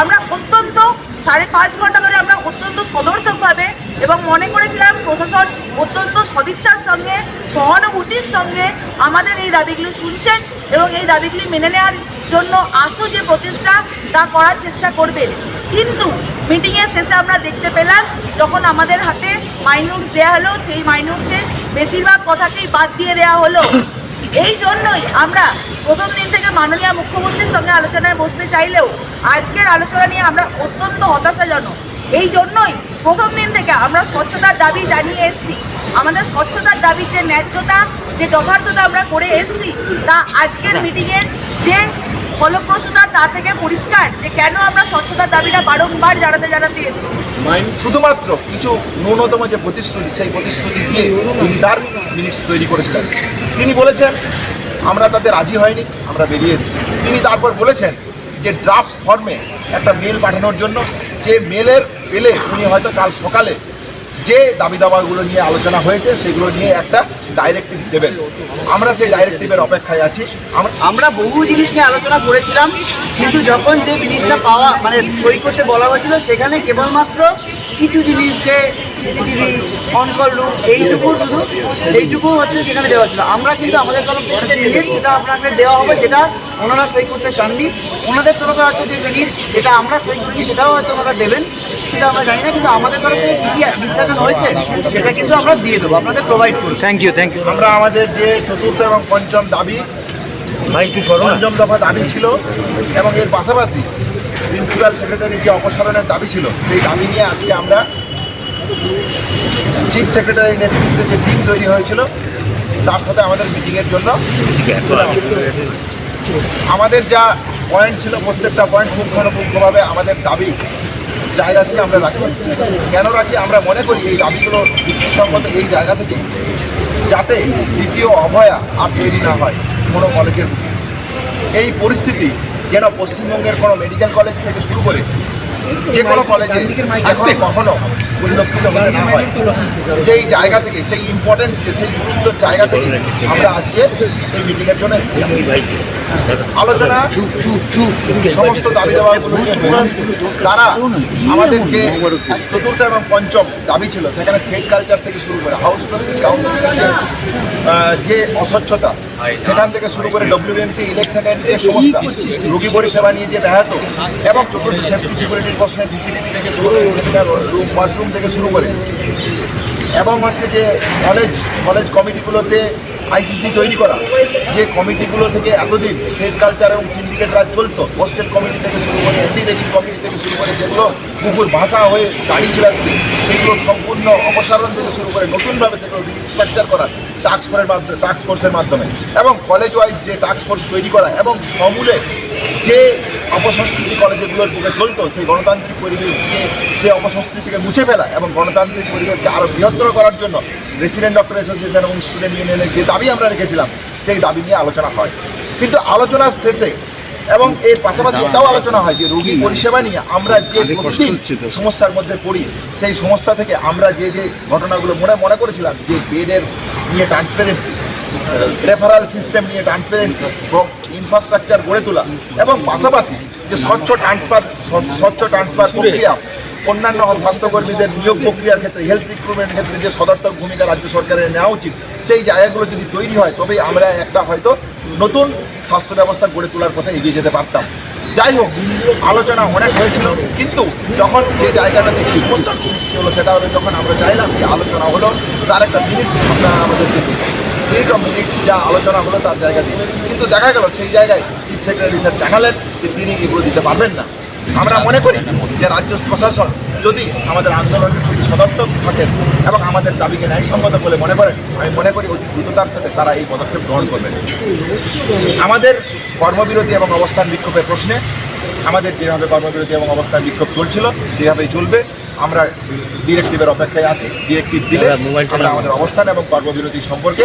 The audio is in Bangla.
আমরা অত্যন্ত সাড়ে পাঁচ ঘণ্টা ধরে আমরা অত্যন্ত সদর্থকভাবে এবং মনে করেছিলাম প্রশাসন অত্যন্ত সদিচ্ছার সঙ্গে, সহানুভূতির সঙ্গে আমাদের এই দাবিগুলি শুনছেন এবং এই দাবিগুলি মেনে নেওয়ার জন্য যে প্রচেষ্টা, তা করার চেষ্টা করবেন। কিন্তু মিটিংয়ের শেষে আমরা দেখতে পেলাম, যখন আমাদের হাতে মাইনুটস দেওয়া হলো, সেই মাইনুটসে বেশিরভাগ কথাকেই বাদ দিয়ে দেওয়া হলো। এই জন্যই আমরা প্রথম দিন থেকে মাননীয় মুখ্যমন্ত্রীর সঙ্গে আলোচনায় বসতে চাইলেও আজকের আলোচনা নিয়ে আমরা অত্যন্ত হতাশাজনক। এই জন্যই প্রথম দিন থেকে আমরা স্বচ্ছতার দাবি জানিয়ে এসছি। আমাদের স্বচ্ছতার দাবির যে ন্যায্যতা, যে যথার্থতা আমরা করে এসছি, তা আজকের মিটিংয়ের যে ফলপ্রসূতা তা থেকে পরিষ্কার যে কেন আমরা স্বচ্ছতার দাবিটা বারংবার জানাতে জানাতে এসেছি। শুধুমাত্র কিছু ন্যূনতম যে প্রতিশ্রুতি, সেই প্রতিশ্রুতি দিয়ে তিনি তার মিনিটস তৈরি করেছিলেন। তিনি বলেছেন, আমরা তাতে রাজি হয়নি, আমরা বেরিয়ে এসেছি। তিনি তারপর বলেছেন যে ড্রাফট ফর্মে একটা মেল পাঠানোর জন্য, যে মেলের পেলে উনি হয়তো কাল সকালে যে দাবি দাবাগুলো নিয়ে আলোচনা হয়েছে, সেগুলো নিয়ে একটা ডাইরেক্টিভ দেবেন। আমরা সেই ডাইরেক্টিভের অপেক্ষায় আছি। আমরা বহু জিনিস নিয়ে আলোচনা করেছিলাম, কিন্তু যখন যে জিনিসটা পাওয়া মানে সই করতে বলা হয়েছিল, সেখানে কেবলমাত্র কিছু জিনিস যে সিসিটিভি অনকল রুম এইটুকু শুধু, এইটুকু হচ্ছে সেখানে দেওয়া ছিল। আমরা কিন্তু আমাদের তরফ থেকে সেটা আপনাকে দেওয়া হবে, যেটা ওনারা সই করতে চাননি। ওনাদের তরফে হয়তো যে জিনিস, যেটা আমরা সই করিনি, সেটাও হয়তো ওনারা দেবেন। সেটা আমরা জানি না কিন্তু আমাদের তরফ থেকে কী কী ডিসকাশন হয়েছে সেটা কিন্তু আমরা দিয়ে দেবো আপনাদের প্রোভাইড করব। থ্যাংক ইউ থ্যাংক ইউ আমরা আমাদের যে চতুর্থ এবং পঞ্চম দাবি পঞ্চম দফা দাবি ছিল এবং এর পাশাপাশি প্রিন্সিপাল সেক্রেটারির যে অপসারণের দাবি ছিল সেই দাবি নিয়ে আজকে আমরা চিফ সেক্রেটারির নেতৃত্বে যে টিম তৈরি হয়েছিল তার সাথে আমাদের মিটিংয়ের জন্য। আমাদের যা পয়েন্ট ছিল প্রত্যেকটা পয়েন্ট পুঙ্খানুপুঙ্খভাবে আমাদের দাবি জায়গা থেকে আমরা রাখি। কেন রাখি? আমরা মনে করি এই দাবিগুলো যুক্তিসঙ্গত এই জায়গা থেকে যাতে দ্বিতীয় অভয়া আর তৈরি না হয় কোনো কলেজের এই পরিস্থিতি যেন পশ্চিমবঙ্গের কোনো মেডিকেল কলেজ থেকে শুরু করে যে কোনো কলেজে এখনও কখনো পরিলক্ষিত হতে না হয়। সেই জায়গা থেকে সেই ইম্পর্টেন্সকে সেই গুরুত্বের জায়গা থেকে আমরা আজকে এই মিটিংয়ের জন্য এসেছিলাম আলোচনা সমস্ত দাবি দাবাগুলো নিয়ে হয়েছে। তারা আমাদের যে চতুর্থ এবং পঞ্চম দাবি ছিল সেখানে ফেড কালচার থেকে শুরু করে হাউস কাউন্সিলের যে অস্বচ্ছতা সেখান থেকে শুরু করে ডব্লিউএমসি ইলেকশনের যে সমস্যা রোগী পরিষেবা নিয়ে যে ব্যাহত এবং চতুর্থ সেফটি সিকিউরিটির প্রশ্নে সিসিটিভি থেকে শুরু করে রুম ওয়াশরুম থেকে শুরু করে। এবং হচ্ছে যে কলেজ কলেজ কমিটিগুলোতে আইসিসি তৈরি করা। যে কমিটিগুলো থেকে এতদিন ট্রেড কালচার এবং সিন্ডিকেট রাজ চলতো হোস্টেল কমিটি থেকে শুরু করে এন্টি রেজিং কমিটি থেকে শুরু করে যেগুলো কুকুর ভাষা হয়ে দাঁড়িয়েছিল সেগুলো সম্পূর্ণ অপসারণ থেকে শুরু করে নতুনভাবে সেগুলো রিস্ট্রাকচার করা টাস্ক ফোর্সের মাধ্যমে টাস্ক ফোর্সের মাধ্যমে। এবং কলেজ ওয়াইজ যে টাস্ক ফোর্স তৈরি করা এবং সমূলে যে অপসংস্কৃতি কলেজগুলোর বুকে চলতো, সেই গণতান্ত্রিক পরিবেশকে সেই অপসংস্কৃতিকে মুছে ফেলা এবং গণতান্ত্রিক পরিবেশকে আরও বৃহত্তর করার জন্য রেসিডেন্ট ডক্টর অ্যাসোসিয়েশন এবং স্টুডেন্ট ইউনিয়নের যে দাবি আমরা রেখেছিলাম সেই দাবি নিয়ে আলোচনা হয়। কিন্তু আলোচনার শেষে এবং এর পাশাপাশি এটাও আলোচনা হয় যে রোগী পরিষেবা নিয়ে আমরা যে প্রতিদিন সমস্যার মধ্যে পড়ি সেই সমস্যা থেকে আমরা যে যে ঘটনাগুলো মনে মনে করেছিলাম যে বেডের নিয়ে ট্রান্সপারেন্সি রেফারাল সিস্টেম নিয়ে ট্রান্সপারেন্সি এবং ইনফ্রাস্ট্রাকচার গড়ে তোলা এবং পাশাপাশি যে স্বচ্ছ ট্রান্সফার স্বচ্ছ ট্রান্সফার প্রক্রিয়া অন্যান্য স্বাস্থ্যকর্মীদের নিয়োগ প্রক্রিয়ার ক্ষেত্রে হেলথ রিক্রুটমেন্টের ক্ষেত্রে যে সদর্থক ভূমিকা রাজ্য সরকারের নেওয়া উচিত, সেই জায়গাগুলো যদি তৈরি হয়, তবেই আমরা একটা হয়তো নতুন স্বাস্থ্য ব্যবস্থা গড়ে তোলার কথা এগিয়ে যেতে পারতাম। যাই হোক, আলোচনা অনেক হয়েছিল, কিন্তু যখন যে জায়গাটা থেকে সমস্যার সৃষ্টি হলো, সেটা হলো যখন আমরা চাইলাম যে আলোচনা হলো, তার একটা মিনিটস আপনারা আমাদেরকে দিন মিনিট অফ মিনিটস যা আলোচনা হলো, তার জায়গা দিয়ে। কিন্তু দেখা গেল, সেই জায়গায় চিফ সেক্রেটারি স্যার জানালেন যে তিনি এগুলো দিতে পারবেন না। আমরা মনে করি যে রাজ্য প্রশাসন যদি আমাদের আন্দোলনের প্রতি সদর্থক থাকেন এবং আমাদের দাবিকে ন্যায়সঙ্গত বলে মনে করেন আমি মনে করি অতি দ্রুততার সাথে তারা এই পদক্ষেপ গ্রহণ করবেন। আমাদের কর্মবিরতি এবং অবস্থান বিক্ষোভের প্রশ্নে আমাদের যেভাবে কর্মবিরতি এবং অবস্থান বিক্ষোভ চলছিল সেভাবেই চলবে। আমরা ডিরেক্টিভের অপেক্ষায় আছি ডিরেক্টিভ দিলে আমরা আমাদের অবস্থান এবং কর্মবিরতি সম্পর্কে